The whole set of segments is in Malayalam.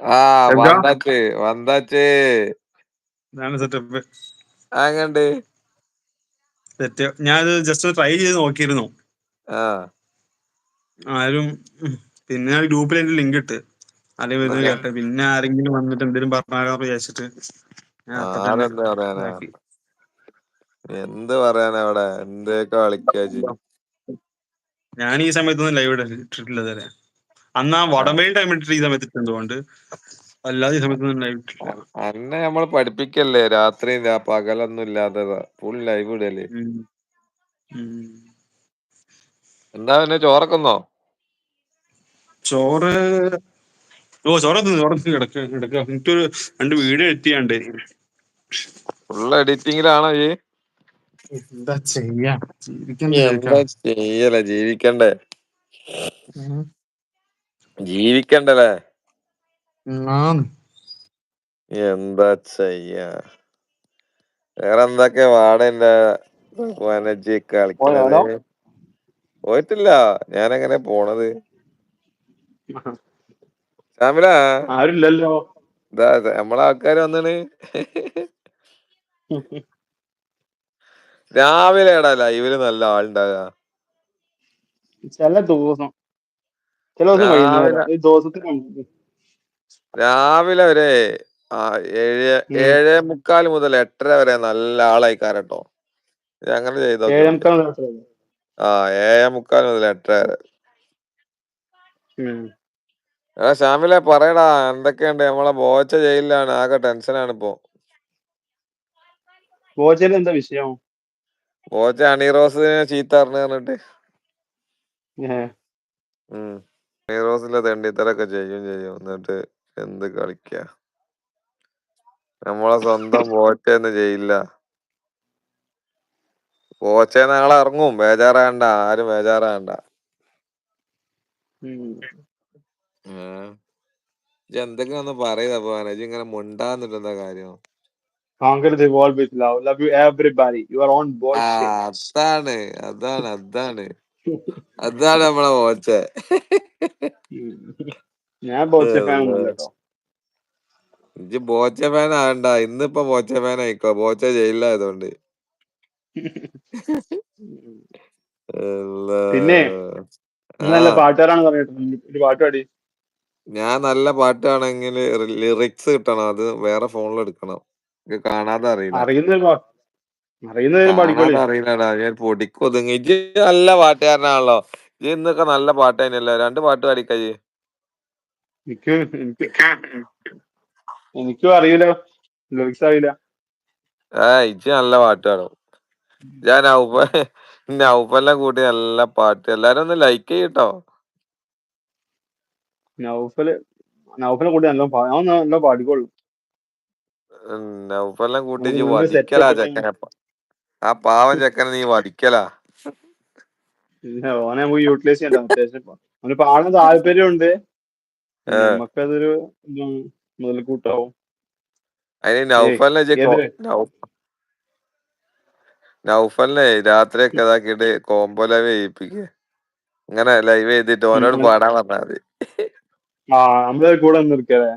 ആ വന്താച്ച് ഞാനത് ജസ്റ്റ് ട്രൈ ചെയ്ത് നോക്കിയിരുന്നു. ആരും പിന്നെ ഗ്രൂപ്പിൽ എന്റെ ലിങ്ക് ഇട്ട്. അല്ലെങ്കിൽ കേട്ടെ. പിന്നെ ആരെങ്കിലും വന്നിട്ട് എന്തെങ്കിലും പറഞ്ഞാലോ വിചാരിച്ചിട്ട് എന്ത് പറയാനാ അവിടെ? എന്തൊക്കെ കളിക്കാ ഞാൻ ഈ സമയത്തൊന്നും ലൈവ് ഇട്ടിട്ടില്ല തരാം അന്ന് ആ വടംവലി ടൈമിട്ട് ഈ സമയത്ത് എന്തുകൊണ്ട്? അല്ലാതെ ഈ സമയത്ത് ലൈവ് ഇട്ടിട്ടില്ല അന്നെ നമ്മൾ പഠിപ്പിക്കല്ലേ രാത്രി പകലൊന്നും ഇല്ലാതെ ഫുൾ ലൈവ് ഇടൽ. ഉം. ഉം. എന്താ പിന്നെ ചോറക്കുന്നോ ചോറ് ഓ ചോറ തിന്നു, ചോറ് കിടക്ക കിടക്ക. എനിക്കൊരു രണ്ട് വീഡിയോ എത്തിയാണ്ട് ഫുൾ എഡിറ്റിംഗിലാണോ ഈ? എന്താ ചെയ്യാ? ജീവിക്കണ്ടേ ജീവിക്കണ്ടേ. ജീവിക്കണ്ടല്ലേ. എന്താ ചെയ്യ? വേറെ എന്തൊക്കെ വാടന്റെ വനജി ഹലോ പോയിട്ടില്ല. ഞാനെങ്ങനെ പോണത്? ശ്യാമില? ആരുമില്ലല്ലോ നമ്മളെ ആൾക്കാര് വന്നാണ്. രാവിലെ എടാ ലൈവിൽ നല്ല ആളുണ്ടാകാം. ചില ദിവസം. ചില ദിവസം വൈകുന്നേരം രാവിലെ ആ ഏഴ് ഏഴേ മുക്കാൽ മുതൽ എട്ടര വരെ നല്ല ആളായി കാരട്ടോ അങ്ങനെ ചെയ്ത്? ആ ഏഴേ മുക്കാൽ മുതൽ എട്ടര വരെ. എടാ ശ്യാമിലെ പറയടാ എന്തൊക്കെയുണ്ട്? നമ്മളെ ബോച്ച ജയിലിലാണ് ആകെ ടെൻഷനാണ് ഇപ്പോ. ബോച്ചയിൽ എന്താ വിഷയം? ബോച്ച അണി റോസിനെ ചീത്ത പറഞ്ഞു പറഞ്ഞിട്ട്. ഏഹ്. ഉം അണി റോസിലെ തെണ്ടിത്തരൊക്കെ ചെയ്യും ചെയ്യും. എന്നിട്ട് എന്ത് കളിക്ക? നമ്മളെ സ്വന്തം പോച്ചെന്ന് ചെയ്യില്ല. ബോച്ച നാളെ ഇറങ്ങും. ബേജാറാണ്ട ആരും ബേജാറാണ്ട എന്തൊക്കെ ഒന്ന് പറയുക അപ്പൊ ഇങ്ങനെ മുണ്ടാന്നിട്ട് എന്താ കാര്യം. Conquer the world with love. Love you everybody. You are on ആ bullshit. അതാണ്. അതാണ്. അതാണ്. അതാണ് നമ്മളെ ബോച്ച ഞാൻ ബോച്ച ഫാൻ ഇജ്ജ് ബോച്ച ഫാൻ ഇന്നിപ്പോ ബോച്ച ഫാൻ ആയിക്കോ. ബോച്ച ജയിലിലായതുകൊണ്ട്. പിന്നെ നല്ല പാട്ടുകാരാണ് പറഞ്ഞിട്ട്. ഒരു പാട്ട് പാടി. ഞാൻ നല്ല പാട്ടാണെങ്കിൽ ലിറിക്സ് കിട്ടണം. അത് വേറെ ഫോണിൽ എടുക്കണം. കാണാതെ അറിയില്ല. അറിയുന്ന അറിയില്ലടാ. ഞാൻ പൊടിക്ക് ഒതുങ്ങി ഇജ്ജ് നല്ല പാട്ടുകാരനാണല്ലോ. ഇജ്ജ് ഇന്നൊക്കെ നല്ല പാട്ട് തന്നെയല്ലോ രണ്ട് പാട്ട് പാടിക്കയ്യ് എനിക്ക് അറിയില്ല. ലിറിക്സ് അറിയില്ല. ആ ഇജ്ജ് നല്ല പാട്ടാണ് പാടും. ഞാൻ നൗഫ നൗഫലിനെ കൂട്ടി നല്ല പാട്ട്. എല്ലാരും ഒന്ന് ലൈക്ക് ചെയ്യട്ടോ. നൗഫൽ നൗഫലെ കൂടി നല്ല പാ- നല്ല പാടിക്കോളൂ. നൗഫെല്ലാം കൂട്ടി വധിക്കലാ ആ പാവം ചെക്കനെ നീ വടിക്കലാ. ഓനെ നമുക്ക് യൂട്ടിലൈസ് ചെയ്യണ്ട അത്യാവശ്യം അവന് പാടാൻ താല്പര്യമുണ്ട് നമുക്കതൊരു മുതൽക്കൂട്ടാവും. അതിന് നൗഫലിനെ രാത്രി ഒക്കെ ഇതാക്കിട്ട് നൗ- നൗഫലിനെ രാത്രിയൊക്കെ ഇതാക്കിയിട്ട് കോംബോ ലൈവ് ചെയ്യിപ്പിക്കുക ഇങ്ങനെ ലൈവ് ചെയ്തിട്ട് ഓനോട് പാടാൻ പറഞ്ഞാൽ മതി. ആ നമ്മളെ കൂടെ നിർക്കല്ലേ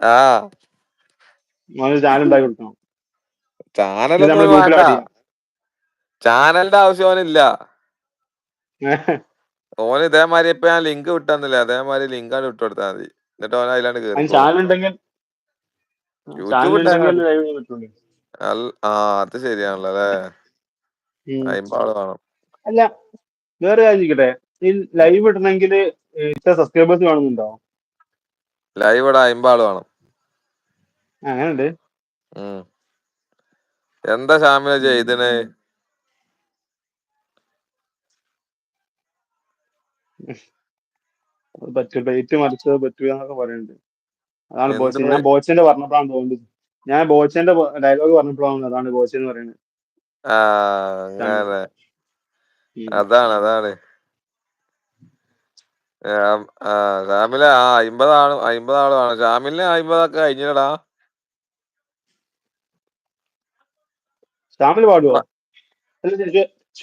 ആ. അവന് ചാനൽ ചാനലിന്റെ ആവശ്യം അവനില്ല. ഓൻ ഓന് ഇതേമാതിരി ഇപ്പൊ ഞാൻ ലിങ്ക് വിട്ടെന്നില്ല. അതേമാതിരി ലിങ്ക് ആണ് വിട്ടു കൊടുത്താൽ മതി. എന്നിട്ട് ഓന അതിലാണ്ട് കേറി ആ അത് ശരിയാണല്ലോ അല്ലേ. അയിമ്പാൾ വേണം. അല്ല വേറെ ചോദിക്കട്ടെ? ഈ ലൈവ് ഇടണമെങ്കിൽ ഇത്ര സബ്സ്ക്രൈബേഴ്സ് കാണുന്നുണ്ടോ ലൈവ് ഇവിടെ അയിമ്പാൾ വേണം. അങ്ങനെയുണ്ട്. എന്താ ഷാമില ചെയ്തണ് അത് ഡേറ്റ് മറിച്ചത് പറ്റൂല എന്നൊക്കെ പറയുന്നുണ്ട് അതാണ് എന്ത് ബോച്ച ഞാൻ ബോച്ചന്റെ പറഞ്ഞപ്പോഴാണ് തോന്നുന്നത്. ഞാൻ ബോച്ചന്റെ ഡയലോഗ് പറഞ്ഞപ്പോഴാണ് അതാണ് ബോച്ച എന്ന് പറയുന്നത്. അതാണ്. അതാണ് ഷാമില ആ ആൾ വേണം. ഷാമിലിന് അയിമ്പതൊക്കെ കഴിഞ്ഞടാ ഷാമിൽ പാടുവോ?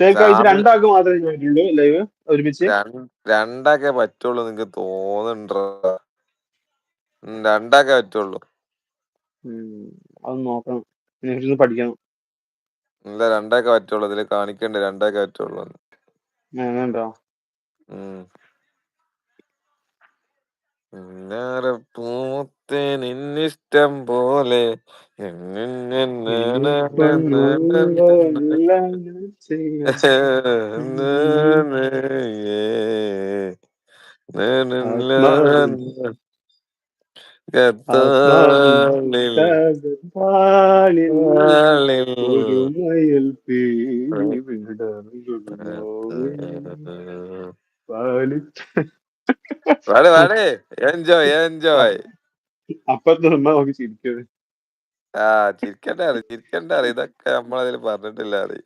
രണ്ടാൾക്ക് മാത്രമേ ലൈവ് ഒരുമിച്ച്. രണ്ടൊക്കെ പറ്റുള്ളൂ നിങ്ങക്ക് തോന്നുന്നുണ്ടോ? രണ്ടാക്കേ പറ്റുള്ളൂ. അത് നോക്കണം. പഠിക്കണം. ഇല്ല രണ്ടാക്കേ പറ്റുള്ളൂ. ഇതിൽ കാണിക്കണ്ടേ രണ്ടാക്കേ പറ്റുള്ളൂ നിന്നിഷ്ടം പോലെ. പാടേ പാടേ. പീലി എൻജോയ് എൻജോയ് അപ്പത്തെ ഉമ്മ നോക്കി ചിരിക്കുന്നത് ആ ചിരിക്കണ്ടാറ് ചിരിക്കണ്ടാറ് ഇതൊക്കെ നമ്മളതിൽ പറഞ്ഞിട്ടില്ല അറി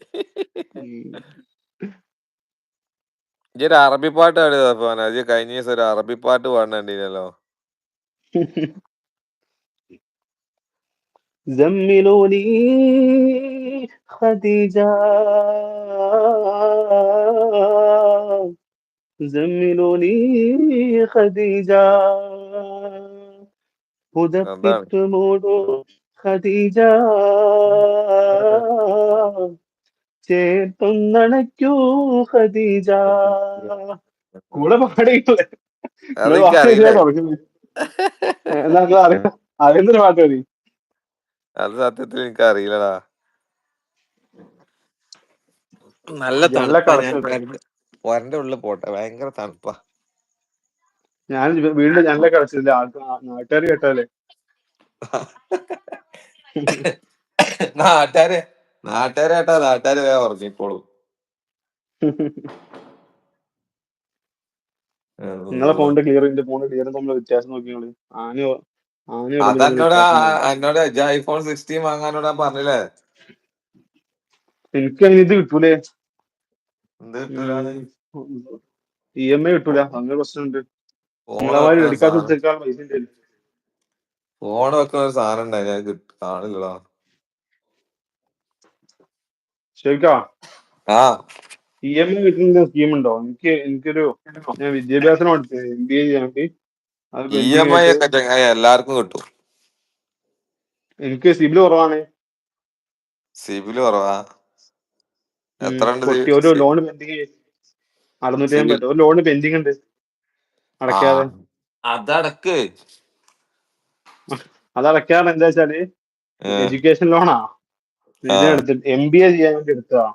ഇജ്ജ് ഒരു അറബി പാട്ട് പാടിയതാ പോന ഇജ്ജ് കഴിഞ്ഞ ദിവസം ഒരു അറബി പാട്ട് പാടണ്ടീനല്ലോ زملوني خديجة زملوني خديجة അതാണ് هدفت موضوع خديجة ചേർത്തൊന്നണയ്ക്കൂ ഖദീജ കൂടെ പാടിയിട്ടില്ലേ അത് നിങ്ങൾ പാട്ട് എനിക്കറിയില്ല തുടങ്ങുന്നത് എന്നാ നിങ്ങൾ അറിയാം അറിയുന്നൊരു പാട്ട് മതി അത് സത്യത്തിൽ എനിക്ക് അറിയില്ലടാ നല്ല ജനലൊക്കെ തണുപ്പാ ഞാൻ അടച്ചിട്ട് പൊരന്റെ ഉള്ളിൽ പോട്ടെ ഭയങ്കര തണുപ്പാ. ഞാൻ വീണ്ടും ജനലൊക്കെ കളിച്ചില്ല നാട്ടുകാർ കേട്ടാലേ. നാട്ടുകാര് നാട്ടുകാരേട്ടാ നാട്ടുകാര് വേറെ ഉറങ്ങിക്കോളൂ. നിങ്ങളെ ഫോണിന്റെ ക്ലിയർ എന്റെ ഫോൺ ക്ലിയർ തമ്മിൽ വ്യത്യാസം നോക്കി നിങ്ങൾ. ആന എന്നോട് ഐഫോൺ സിക്സ്റ്റീൻ വാങ്ങാനോടാ പറഞ്ഞില്ലേ? എനിക്ക് അതിന് ഇത് കിട്ടൂലേ? ഇ എം ഐ കിട്ടൂല. അങ്ങനെ പ്രശ്നമുണ്ട്. ഫോൺ വെക്കുന്ന ഒരു സാധനം ഉണ്ടായി ഞാൻ കാണില്ലടാ. ശരിക്കാ? ആ. ഇ എം ഐ കിട്ടുന്ന സ്കീം ഉണ്ടോ? എനിക്ക് എനിക്കൊരു ഞാൻ വിദ്യാഭ്യാസം എം ബി എ ചെയ്യാൻ വേണ്ടി. ഇ എം ഐ ഒക്കെ ചങ്ങായി എല്ലാവർക്കും കിട്ടും. എനിക്ക് സിബിൽ കുറവാണ്. സിബിൽ കുറവാ ഉം, എത്ര ഉണ്ട് പൊട്ടി ഒരു ലോൺ പെൻഡിങ് അറുന്നൂറ്റി സിബിൽ അമ്പത്. ഒരു ലോൺ പെൻഡിങ് ഉണ്ട്. അതടക്ക്. എന്താ വെച്ചാൽ എഡ്യൂക്കേഷൻ ലോണാ എം ബി എ ചെയ്യാൻ വേണ്ടി എടുത്തതാ.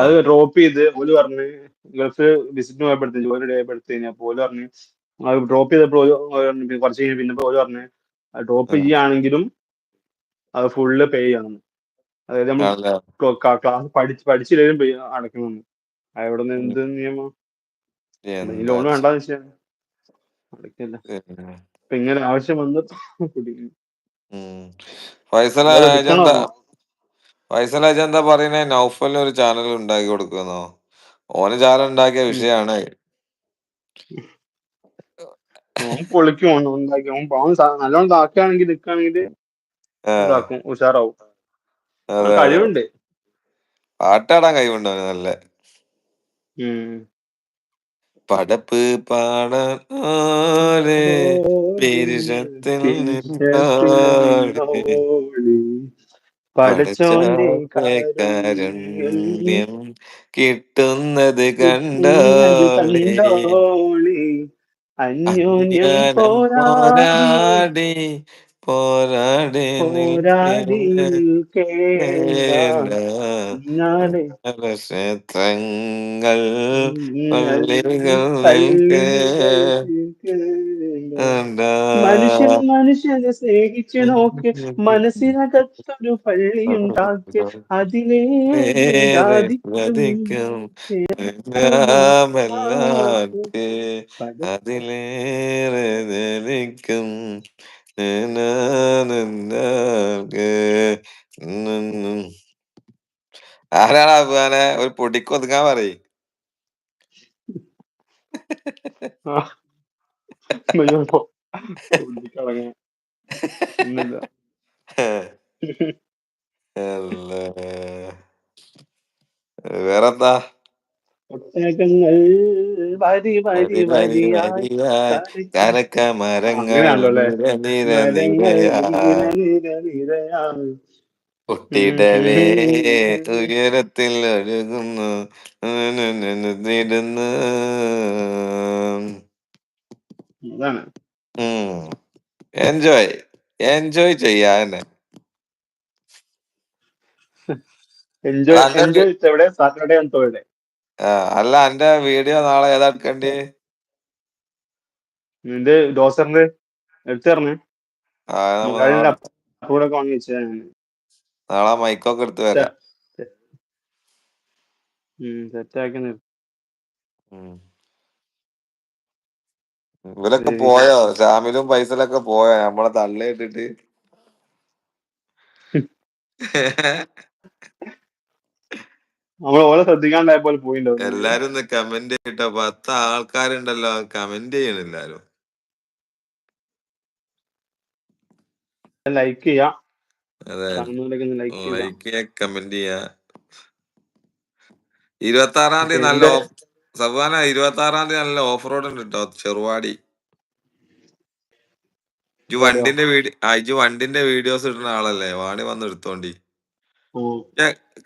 അത് ഡ്രോപ്പ് ചെയ്ത് ഓൽ പറഞ്ഞ് ഗൾഫ് വിസിറ്റ് പോയപ്പെടുത്തി ജോലി രേഖപ്പെടുത്തി കഴിഞ്ഞപ്പോൾ ഓൽ പറഞ്ഞ് ഡ്രോപ്പ് ചെയ്തപ്പോൾ കുറച്ച് കഴിഞ്ഞ് പിന്നെ ഓൽ പറഞ്ഞ് ഡ്രോപ്പ് ചെയ്യാണെങ്കിലും ചെയ്യുകയാണെങ്കിലും അത് ഫുള്ള് പേ ചെയ്യണം. അതായത് നമ്മൾ ക്ലാസ് പഠിച്ച് പഠിച്ചില്ലെങ്കിലും pay അടക്കണം അവിടെ നിന്ന് എന്ത് നിയമം ലോൺ വേണ്ടാന്ന് വെച്ചാൽ അടക്കില്ല. ഇപ്പൊ ഇങ്ങനെ ആവശ്യം വന്ന് കുടിക്കുന്നു ഫൈസൽ ഇജ്ജ് എന്താ? പറയുന്നേ? നൗഫലിന് ഒരു ചാനൽ ഉണ്ടാക്കി കൊടുക്കുന്നോ ഓന് ചാനൽ ഉണ്ടാക്കിയ. വിഷയാണ് പൊളിക്കും. നല്ലോണം ഇതാക്കുകയാണെങ്കിൽ നിൽക്കുകയാണെങ്കിൽ ഉഷാറാവും. കഴിവുണ്ട്. പാട്ടാടാൻ കഴിവുണ്ട് അവന് നല്ല. പടപ്പ് പാടാൻ കാരുണ്യം കിട്ടുന്നത് കണ്ടോ കണ്ടോളി. അന്യോന്യം അന്യാനം പോരാടി. പോരാടി ക്ഷേത്രങ്ങൾ മനുഷ്യൻ മനുഷ്യനെ സ്നേഹിച്ചു നോക്ക് മനസ്സിനകത്തൊരു പള്ളി ഉണ്ടാക്കി അതിനെ അതിലേറെ ധരിക്കും ആരാണ് അഫ്ഗാനെ ഒരു പൊടിക്ക് ഒതുങ്ങാൻ പറയും. ആ, അയ്യോ, പൊട്ടിക്കളഞ്ഞു. ഒന്നുമില്ല വേറെന്താ? ഒട്ടകങ്ങൾ വരി വരി വരി വരി വരിയായി കരക്ക മരങ്ങൾ അങ്ങനെയാണല്ലോ അല്ലേ? നിര നിരയായി ഉയരത്തിൽ ഒഴുകുന്നു നിരുന്ന് അതാണ്. എൻജോയ് എൻജോയ് ചെയ്യാന്നെ എൻജോയ് എൻജോയ് എവിടെ സാറ്റർഡേ ആൻഡ് തേർഡേ ആ, അല്ല എന്റെ വീഡിയോ നാളെ ഏതാ എടുക്കണ്ടേ? നിന്റെ ഡോസറിന്റെ എടുത്തു ആ നമ്മ നാളെ അപ്രൂവൊക്കെ വാങ്ങി വെച്ചാൽ നാളെ മൈക്കൊക്കെ എടുത്ത് വരാം. സെറ്റാക്കി നിർ ഉം. ഇവരൊക്കെ ശരി. പോയോ? ഷാമിലും പൈസയിലൊക്കെ പോയോ? നമ്മളെ തള്ളിയിട്ടിട്ട്. നമ്മൾ ഓരോ ശ്രദ്ധിക്കാണ്ടായപ്പോൾ പോയിണ്ടാവും. എല്ലാരും ഒന്ന് കമന്റ് ചെയ്യട്ടോ. പത്ത് ആൾക്കാരുണ്ടല്ലോ. കമന്റ് ചെയ്യണം എല്ലാരും. ലൈക്ക് ചെയ്യാം. അതെ. ലൈക്ക് ചെയ്യാം കമന്റ് ചെയ്യാ. ഇരുപത്തി ആറാം തീയതി നല്ല സവാന ഇരുപത്തി ആറാം തീയതി നല്ല ഓഫ് റോഡ് ഉണ്ട് കേട്ടോ ചെറുവാടി. ഇജ് വണ്ടിന്റെ വീഡിയോ ആ ഇജ് വണ്ടിന്റെ വീഡിയോസ് ഇടുന്ന ആളല്ലേ? വാണി വന്ന് എടുത്തോണ്ടി. ഉം.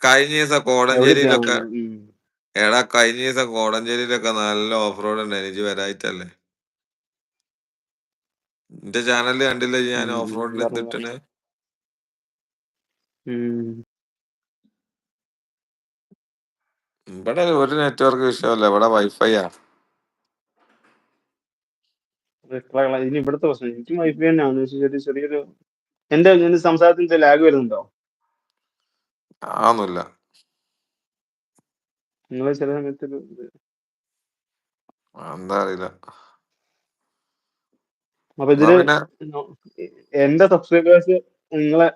കഴിഞ്ഞ ദിവസം കോടഞ്ചേരിയിലൊക്കെ എടാ കഴിഞ്ഞ ദിവസം കോടഞ്ചേരിയിലൊക്കെ നല്ല ഓഫ് റോഡ് ഉണ്ട് എനിക്ക് വരായിട്ടല്ലേ. എന്റെ ചാനലിൽ കണ്ടില്ലേ? ഞാൻ ഓഫ് റോഡിൽ എത്തിട്ടേ. ഇവിടെ ഒരു നെറ്റ്വർക്ക് വിഷയമല്ല. ഇവിടെ വൈഫൈ ആ. ഇനി ഇവിടുത്തെ പ്രശ്നം. എനിക്കും വൈഫൈ തന്നെയാണ് ചെറിയൊരു എന്റെ സംസാരത്തിന്റെ ലാഗ് വരുന്നുണ്ടോ? ആന്നില്ല. നിങ്ങൾ ചില സമയത്ത് ഇത്. എന്താ അറിയില്ല അപ്പൊ എന്നാ ഇതിൽ പിന്നെ എന്റെ സബ്സ്ക്രൈബേഴ്സ് നിങ്ങളെ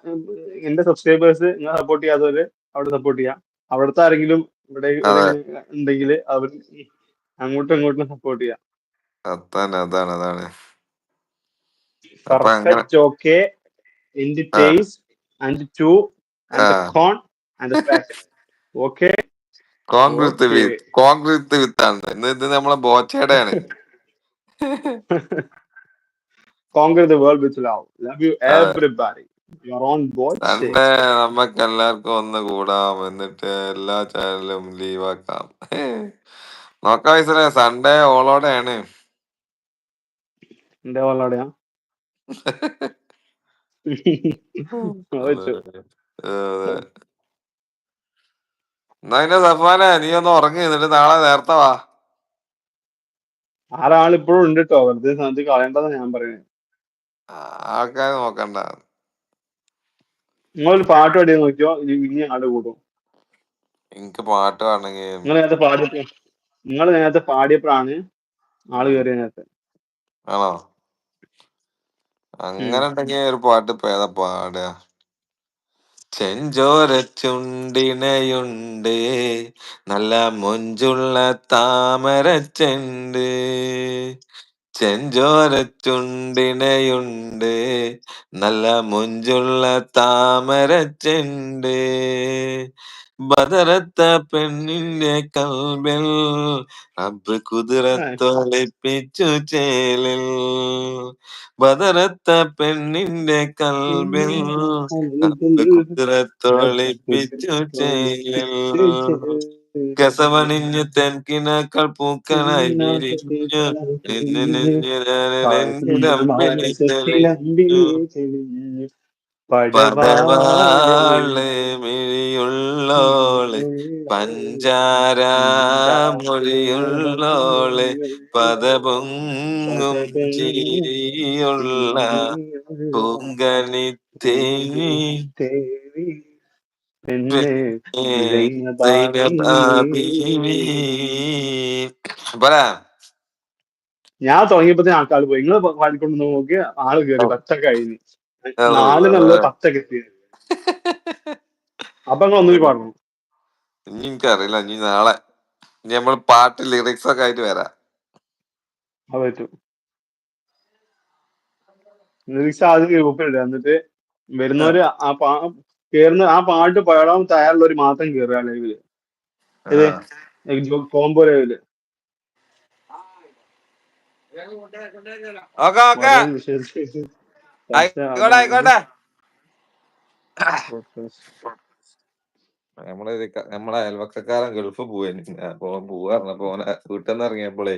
എന്റെ സബ്സ്ക്രൈബേഴ്സ് നിങ്ങൾ സപ്പോർട്ട് ചെയ്യാത്തവര് അവിടെ സപ്പോർട്ട് ചെയ്യാം. അവിടുത്തെ ആരെങ്കിലും ഇവിടെ അതെ. ഉണ്ടെങ്കിൽ അവർ അങ്ങോട്ടും ഇങ്ങോട്ടും സപ്പോർട്ട് ചെയ്യാം. അതാണ് അതാണ് അതാണ്. അപ്പൊ അങ്ങനെ പെർഫെക്റ്റ് ഓക്കെ ആ. And to and the con and the okay congress with congress വിത്താണ് ഇത് നമ്മളെ ബോച്ചയുടെ ആണ് conquer world everybody. You're on board. Sunday നമുക്ക് എല്ലാവർക്കും ഒന്ന് കൂടാം. എന്നിട്ട് എല്ലാ ചാനലും ലീവ് ആക്കാം. നോക്കാം വയസ്സിലെ സൺഡേ ഓളോടെയാണ്. അതെ. അതെ. എന്നാ പിന്നെ സഫാനെ നീ ഒന്ന് ഉറങ്ങി എന്നിട്ട് നാളെ നേരത്തെ വാ. ആരാളിപ്പോഴും ഉണ്ട് കേട്ടോ വെറുതെ സാധനത്തിൽ കളയണ്ടെന്ന് ഞാൻ പറയുന്നത് ആൾക്കാരെ നോക്കണ്ട. നിങ്ങളൊരു പാട്ട് പാടി നോക്കിയോ ഇനി ആട് കൂടും. എനിക്ക് പാട്ട് പാടണമെങ്കിൽ നിങ്ങൾ നേരത്തെ പാടിയപ്പോ നിങ്ങൾ നേരത്തെ പാടിയപ്പോഴാണ് ആൾ കയറിയ നേരത്തെ. ആണോ. അങ്ങനെ ഉണ്ടെങ്കിൽ ഒരു പാട്ട് ഇപ്പൊ ഏതാ പാടുക? ചെഞ്ചോര ചുണ്ടിണയുണ്ട് നല്ല മൊഞ്ചുള്ള താമര ചെണ്ട്. ചെഞ്ചോര ചുണ്ടിണയുണ്ട് നല്ല മൊഞ്ചുള്ള താമര ചെണ്ട്. ബദറത്ത പെണ്ണിന്റെ കൽബിൽ റബ്ബ് കുതിരത്തൊലിപ്പിച്ചു ചേലിൽ. ബദറത്ത പെണ്ണിന്റെ കൽബിൽ റബ്ബ് കുതിരത്തൊളിപ്പിച്ചു ചേലിൽ. കസവണിഞ്ഞ് തെൻകിനാക്കൾ പൂക്കളായി വിരിഞ്ഞു. നിന്നെ തെളിഞ്ഞു. പടവാൾ മിഴിയുള്ളോൾ പഞ്ചാര മൊഴിയുള്ളോൾ പദപൊങ്ങും ചിരിയുള്ള പൊങ്കണി തേവി പറ ഞാൻ തുടങ്ങിയപ്പോ ആൾക്കാൾ പോയി. നിങ്ങൾ പാടിക്കൊണ്ട് നോക്കി. ആൾ കയറി പച്ച കഴിഞ്ഞ് നാല് നല്ല പത്തൊക്കെ എത്തി അപ്പൊ നിങ്ങൾ ഒന്നുകൂടി പാടണം? ഇനി എനിക്കറിയില്ല ഇനി നാളെ. ഇനി നമ്മൾ പാട്ട് ലിറിക്സ് ഒക്കെ ആയിട്ട് വരാം. അത് പറ്റും ലിറിക്സ് ആദ്യം ഗ്രൂപ്പിലിടുക എന്നിട്ട് വരുന്നവര് ആ. പാ കേറുന്ന ആ പാട്ട് പാടാൻ തയ്യാറുള്ളവര് മാത്രം കേറുക ലൈവിൽ. കോംബോ ലൈവിൽ ഓക്കെ ഓക്കെ. ആയിക്കോട്ടെ ആയിക്കോട്ടെ നമ്മളെ നമ്മളെ അയൽവക്കക്കാരൻ ഗൾഫ് പോവാന് അപ്പൊ പോവാ പറഞ്ഞപ്പോ ഓനെ വീട്ടിൽ നിന്ന് ഇറങ്ങിയപ്പോളേ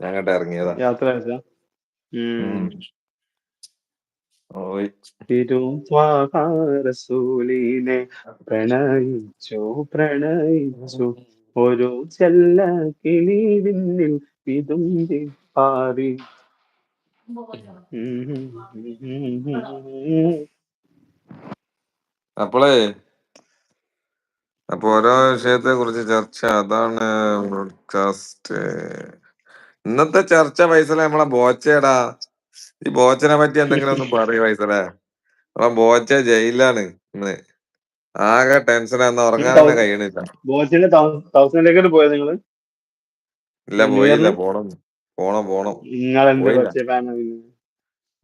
ഞാൻ കണ്ടാ ഇറങ്ങിയതാ. യാത്ര തിരുവാറസൂലിനെ പ്രണയിച്ചു പ്രണയിച്ചു. ഒരു ചെല്ല കിളി വിണ്ണിൽ വിതുമ്പി പാറി. അപ്പോളേ അപ്പൊ ഓരോ വിഷയത്തെ കുറിച്ച് ചർച്ച അതാണ് ബ്രോഡ്കാസ്റ്റ് ഇന്നത്തെ ചർച്ച വയസ്സിലെ നമ്മളെ ബോച്ചേടാ. ഈ ബോച്ചനെ പറ്റി എന്തെങ്കിലും ഒന്നും പറയൂ വയസ്സിലെ. നമ്മളെ ബോച്ച ജയിലാണ് ഇന്ന്. ആകെ ടെൻഷനാന്ന് ഉറങ്ങാൻ തന്നെ കഴിയണില്ല. ബോച്ചിന്റെ തൗസൻഡിലേക്കാണ് പോയത് നിങ്ങൾ? ഇല്ല പോയില്ല പോണം. പോണം പോണം.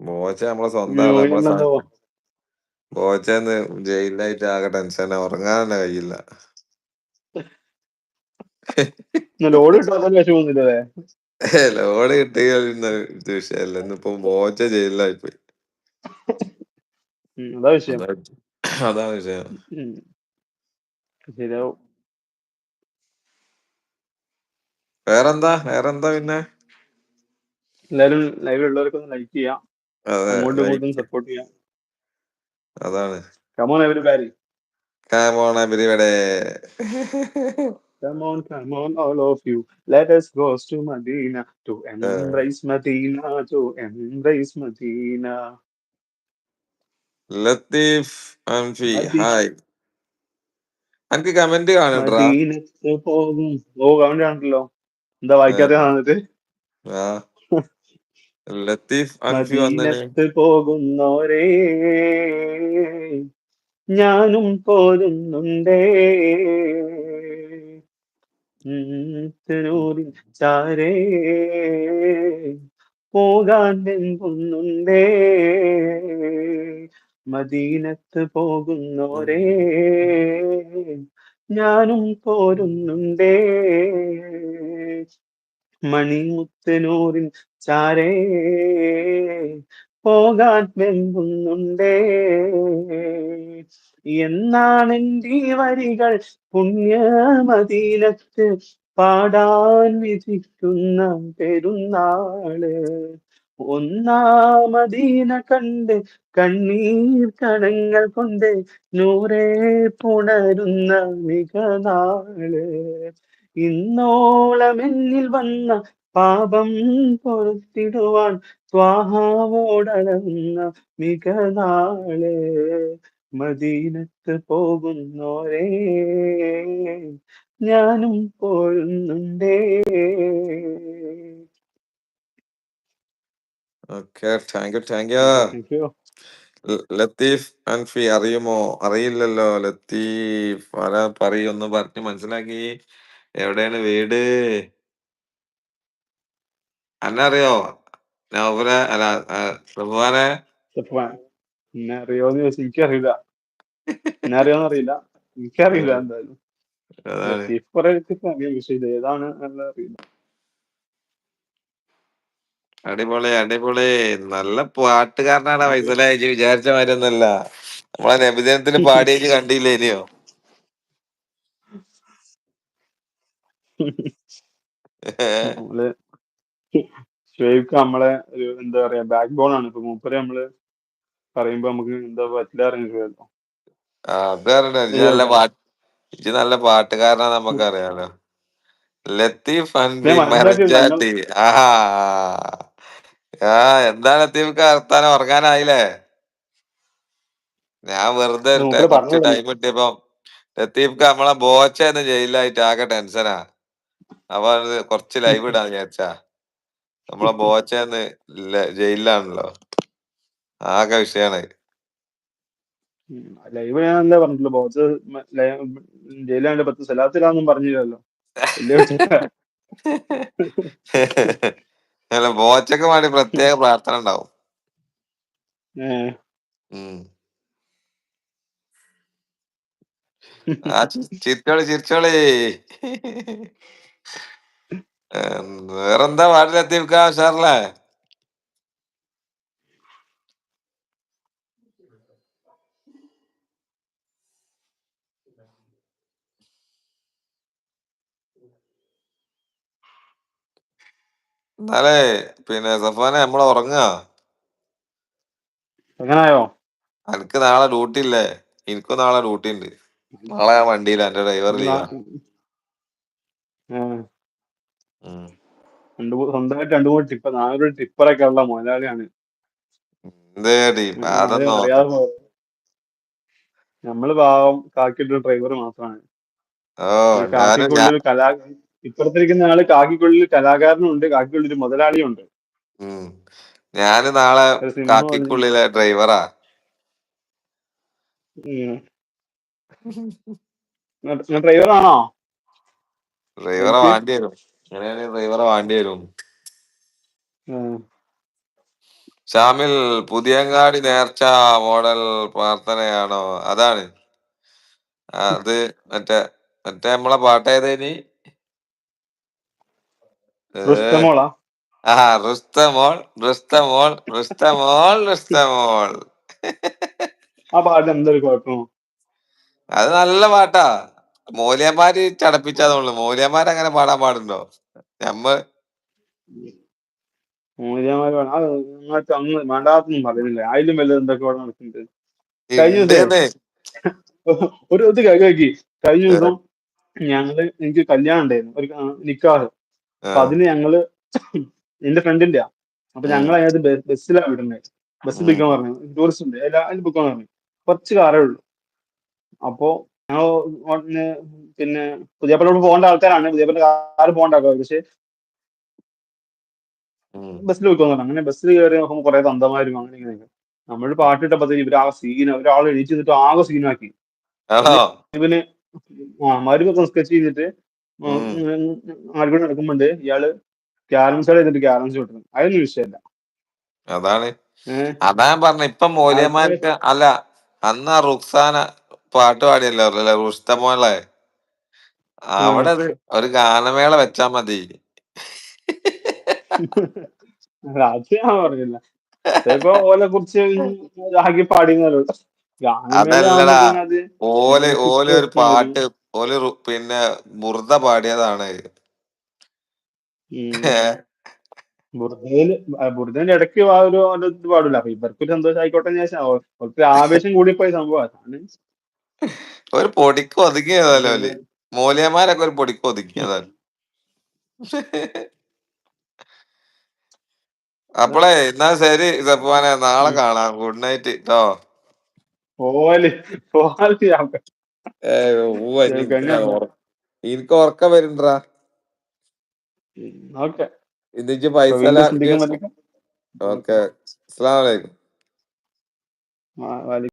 ബോച്ചെ നമ്മളെ സ്വന്തം ബോച്ചന്ന് ജയിലിലായിട്ട് ആകെ ടെൻഷൻ ഉറങ്ങാൻ തന്നെ കഴിയില്ല. ലോഡ് ലോഡ് കിട്ടിയ വിഷയമല്ല ഇന്നിപ്പം ബോച്ച ജയിലിലായി പോയി അതാ വിഷയം. അതാ വേറെന്താ? വേറെന്താ പിന്നെ? എല്ലാരും ലൈവിൽ ഉള്ളവർക്കൊന്ന് ലൈക്ക് ചെയ്യാം. അങ്ങോട്ടും ഇങ്ങോട്ടും സപ്പോർട്ട് ചെയ്യാം. അതാണ്. Come on everybody come on ഇവിടെ Come on, come on, all of you. Let us go to Medina to embrace Medina, to embrace Medina. Latheef അൻഫി hi എനിക്ക് കമന്റ് കാണണ്ടാ പോകും. ഓ കമന്റ് കാണണ്ടല്ലോ എന്താ വായിക്കാതെ വന്നിട്ട് ആ. ലത്തീഫ് അൻഫി വന്നേ പോകുന്നോരേ ഞാനും പോരുന്നുണ്ടേ. തിരൂരിൽ ചാരേ പോകാൻ വെമ്പുന്നുണ്ടേ മദീനത്ത് പോകുന്നോരേ ഞാനും പോരുന്നുണ്ടേ. മണിമുത്തനൂരിൻ ചാരേ പോകാൻ വെമ്പുന്നുണ്ടേ. എന്നാണ് എന്റെ വരികൾ പുണ്യമദീനത്ത് പാടാൻ വിധിക്കുന്ന പെരുന്നാൾ. ഒന്നാമദീന കണ്ട് കണ്ണീർ കണങ്ങൾ കൊണ്ട് നൂറേ പുണരുന്ന മികനാൾ. ഇന്നോളം എന്നിൽ വന്ന പാപം പൊറുത്തിടുവാൻ സ്വാഹാവോടളന്ന മികനാൾ മദീനത്ത് പോകുന്നോരേ ഞാനും പോരുന്നുണ്ടേ. Okay thank you thank you Latheef Anfi അറിയുമോ? അറിയില്ലല്ലോ. ലത്തീഫ് ആരാ പറയൊന്ന് പറഞ്ഞ് മനസ്സിലാക്കി. എവിടെയാണ് വീട്? അന്നെ അറിയോ നൗഫലെ അല്ല സഫ്വാൻ. എന്നെ അറിയോന്ന് ചോദിച്ചാൽ എനിക്കറിയില്ല. എന്നെ അറിയോന്ന് അറിയില്ല എനിക്കറിയില്ല എന്തായാലും അറിയാം പക്ഷെ ഇത് ഏതാണ് അറിയില്ല. അടിപൊളി അടിപൊളി. നല്ല പാട്ടുകാരനാണ് വൈസല വിചാരിച്ച മാതിരി ഒന്നല്ല നമ്മളെ നബിദിനത്തിന് പാടിയേക്ക് കണ്ടില്ലേ ഇനിയോ? നമ്മൾ ഷുഹൈബ് നമ്മളെ ഒരു എന്താ പറയാ ബാക്ക് ബോൺ ആണ്. ഇപ്പൊ മൂപ്പര് നമ്മൾ പറയുമ്പോ നമുക്ക് എന്താ പറ്റില്ല അറിയാലോ നല്ല പാട്ടുകാരനാ നമുക്ക് അറിയാലോ. ലത്തീഫ് ആ എന്താ ലത്തീഫ് വർത്താനം? ഉറങ്ങാനായില്ലേ? ഞാൻ വെറുതെ കുറച്ച് ടൈം കിട്ടിയപ്പോ ലത്തീഫ് നമ്മളെ ബോച്ചന്ന് ജയിലായിട്ട് ആകെ ടെൻഷനാ അപ്പൊ കുറച്ച് ലൈവ് ഇടാന്ന് വിചാരിച്ചാ. നമ്മളെ ബോച്ചന്ന് ജയിലിലാണല്ലോ. ആകെ വിഷയാണ്. ലൈവ് ഞാൻ എന്താ പറഞ്ഞിട്ടുള്ളൂ? ബോച്ച ജയിലാണ്ട് പത്ത് സ്ഥലത്തിലാന്നും പറഞ്ഞില്ലല്ലോ. അല്ല ബോച്ചക്ക് വേണ്ടി പ്രത്യേക പ്രാർത്ഥന ഉണ്ടാവും. ചിരിച്ചോളി ചിരിച്ചോളി. ഏം, വേറെന്താ പാട്ടിലെത്തിയിരിക്കാ ഉഷാറല്ലേ? എന്നാലേ പിന്നെ സഫാനെ നമ്മളെ ഉറങ്ങാ? എങ്ങനായോ? എനിക്ക് നാളെ ഡ്യൂട്ടി ഇല്ലേ? എനിക്കും നാളെ ഡ്യൂട്ടി ഉണ്ട്. നാളെ ഞാൻ വണ്ടിയില്ല എന്റെ ഡ്രൈവർ ലീവാ. ഏഹ് ഉം. രണ്ട് മൂ- സ്വന്തമായിട്ട് രണ്ടു മൂന്ന് ടിപ്പർ നാലൊരു ടിപ്പറൊക്കെ ഉള്ള മുതലാളിയാണ്. അതൊന്നും പോയത്. നമ്മൾ പാവം കാക്കിട്ട ഡ്രൈവർ മാത്രമാണ്. ഓ ഞാൻ കാക്കിക്കുള്ളിൽ കലാ ഇപ്പുറത്തിരിക്കുന്ന ആൾ കാക്കിക്കുള്ളിൽ കലാകാരനുണ്ട് കാക്കിക്കുള്ളിൽ ഒരു മുതലാളിയുണ്ട്. ഉം. ഞാൻ നാളെ ഒരു സിനിമ കാക്കിക്കുള്ളിലെ ഡ്രൈവറാ ഡ്രൈവറാണോ ഡ്രൈവറെ വാണ്ടി വരും. അങ്ങനെയാണെങ്കിൽ ഡ്രൈവറെ വാണ്ടി വരും. ഷാമിൽ പുതിയങ്ങാടി നേർച്ച മോഡൽ പ്രാർത്ഥനയാണോ? അതാണ്. അത് മറ്റേ മറ്റേ നമ്മളെ പാട്ടേതേനി ആ റുസ്തമോൾ റുസ്തമോൾ റുസ്തമോൾ റുസ്തമോൾ ആ പാട്ട് എന്തൊരു കുഴപ്പം അത് നല്ല പാട്ടാ. മൂല്യന്മാര് ചടപ്പിച്ചാന്നുള്ളു മൂല്യന്മാർ അങ്ങനെ പാടാൻ പാടുണ്ടോ? നമ്മ മൂല്യന്മാര് വേണ്ടാത്തൊന്നും പറയുന്നില്ല. അതിലും വലുത് എന്തൊക്കെ ഇവിടെ നടക്കുന്നുണ്ട് കഴിഞ്ഞ ദിവസേ ഒരു ഇത് കേക്കി കഴിഞ്ഞ ദിവസം ഞങ്ങൾ എനിക്ക് കല്യാണം ഉണ്ടായിരുന്നു. ഒരു നിക്കാഹ്. അപ്പൊ അതിന് ഞങ്ങൾ എന്റെ ഫ്രണ്ടിന്റെ അപ്പൊ ഞങ്ങൾ അതിനകത്ത് ബസ്സിലാ ബസ്സിലാണ് വിടുന്നത് ബസ് പിക്കാൻ പറഞ്ഞു. ടൂറിസ്റ്റ് ഉണ്ട്. എല്ലാ ബുക്കാൻ പറഞ്ഞു. കുറച്ച് കാറേ ഉള്ളൂ. അപ്പോ ഞങ്ങൾ പിന്നെ പുതിയപ്പള്ളോട് പോകേണ്ട ആൾക്കാരാണ്. പുതിയപ്പള്ള കാറ് പോകേണ്ട ആൾക്കാർ. പക്ഷെ ബസ്സിൽ പോയിക്കൊന്നു അങ്ങനെ ബസ്സിൽ കയറി നോക്കുമ്പോൾ കുറെ തന്തമാരും അങ്ങനെ ഇങ്ങനെ നമ്മൾ പാട്ടിട്ടപ്പോഴത്തേക്ക് ഇവർ ആ സീൻ ഒരാൾ എണീച്ച് ചെയ്തിട്ട് ആകെ സീനാക്കി ഇവന് ആ മരുമൊക്കെ സ്കെച്ച് ചെയ്തിട്ട് ആരും നടക്കുമ്പോണ്ട്. ഇയാൾ ക്യാരംസ് ചെയ്തിട്ട് ക്യാരംസ് കിട്ടുന്നു അതൊന്നും വിഷയമല്ല. അതാണ്. അതാ പറഞ്ഞ. ഇപ്പൊ മൂല്യമാർക്ക് അല്ല അന്ന് റുക്സാന പാട്ട് പാടിയല്ലോ റുസ്തമോളെ അവിടെ ഒരു ഒരു ഗാനമേള വെച്ചാ മതി. അത് ഞാൻ പറഞ്ഞില്ല. ചിലപ്പോ ഓലെ കുറിച്ച് പാടിയെന്നല്ലോ. അതല്ലടാ. അത് ഓൽ ഓൽ ഒരു പാട്ട് ഓൽ പിന്നെ ബുർദ പാടിയതാണ്. ബുർദന്റെ ഇടയ്ക്ക് ആ ഒരു ഇത് പാടില്ല. അപ്പൊ ഇവർക്ക് ഒരു സന്തോഷം ആയിക്കോട്ടെ ഓ- ആവേശം കൂടിപ്പോയി സംഭവം. അതാണ് ഒരു പൊടിക്ക് ഒതുങ്ങിയതല്ലോ അല്ലെ മൂലയന്മാരൊക്കെ ഒരു പൊടിക്ക് ഒതുങ്ങിയതാണ് അപ്പളേ എന്നാ ശരി സഫ്വാനെ. നാളെ കാണാം. Good night. കേട്ടോ എനിക്ക് ഉറക്ക വരുന്നുണ്ടാ. ഇതിച്ച് പൈസ ഓക്കെ. അസ്സലാമു അലൈക്കും. ആ, വലി